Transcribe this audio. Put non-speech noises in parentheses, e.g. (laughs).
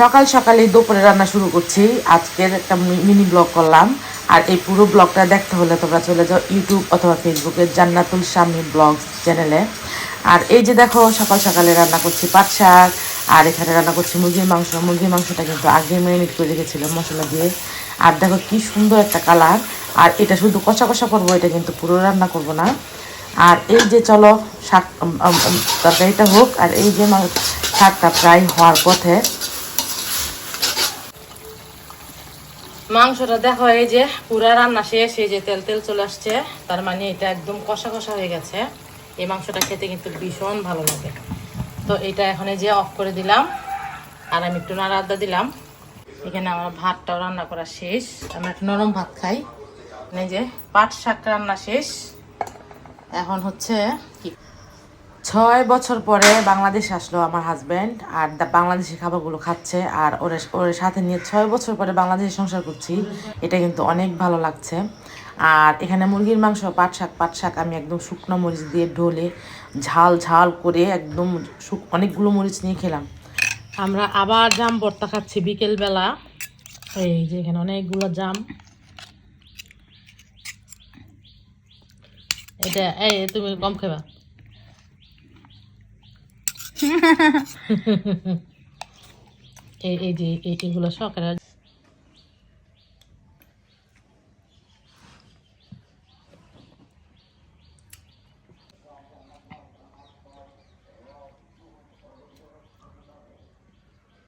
সকাল সকালে দুপুরে রান্না শুরু করছি। আজকের একটা মিনি ব্লগ করলাম। আর এই পুরো ব্লগটা দেখতে হলে তোমরা চলে যাও ইউটিউব অথবা ফেসবুকে জান্নাতুল স্বামী ব্লগ চ্যানেলে। আর এই যে দেখো, সকাল সকালে রান্না করছি পাট শাক, আর এখানে রান্না করছি মুরগির মাংস। মুরগির মাংসটা কিন্তু আগে ম্যারিনেট করে রেখেছিলাম মশলা দিয়ে। আর দেখো কি সুন্দর একটা কালার আর এটা শুধু কষা কষা করব, এটা কিন্তু পুরো রান্না করব না। আর এই যে চলো শাক তরকারিটা হোক, আর এই যে শাকটা প্রায় হওয়ার পথে মাংসটা দেখো, এই যে পুরা রান্না শেষ, এই যে তেল তেল চলে আসছে। তার মানে এটা একদম কষা কষা হয়ে গেছে। এই মাংসটা খেতে কিন্তু ভীষণ ভালো লাগে। তো এটা এখন যে অফ করে দিলাম। আর আমি একটু নাড়া আদা দিলাম। এখানে আমার ভাতটাও রান্না করা শেষ। আমি একটু নরম ভাত খাই। এই যে পাট শাক রান্না শেষ। এখন হচ্ছে কি? ছয় বছর পরে বাংলাদেশ আসলো আমার হাজব্যান্ড আর বাংলাদেশি খাবারগুলো খাচ্ছে আর ওর ওর সাথে নিয়ে ছয় বছর পরে বাংলাদেশে সংসার করছি। এটা কিন্তু অনেক ভালো লাগছে। আর এখানে মুরগির মাংস, পাট শাক পাট শাক আমি একদম শুকনো মরিচ দিয়ে ঢোলে, ঝাল ঝাল করে একদম অনেকগুলো মরিচ নিয়ে খেলাম। আমরা আবার জাম ভর্তা খাচ্ছি বিকেলবেলা। এই যে এখানে অনেকগুলো জাম। এটা এই তুমি কম খাবা। (laughs) এই যে এগুলো সকালে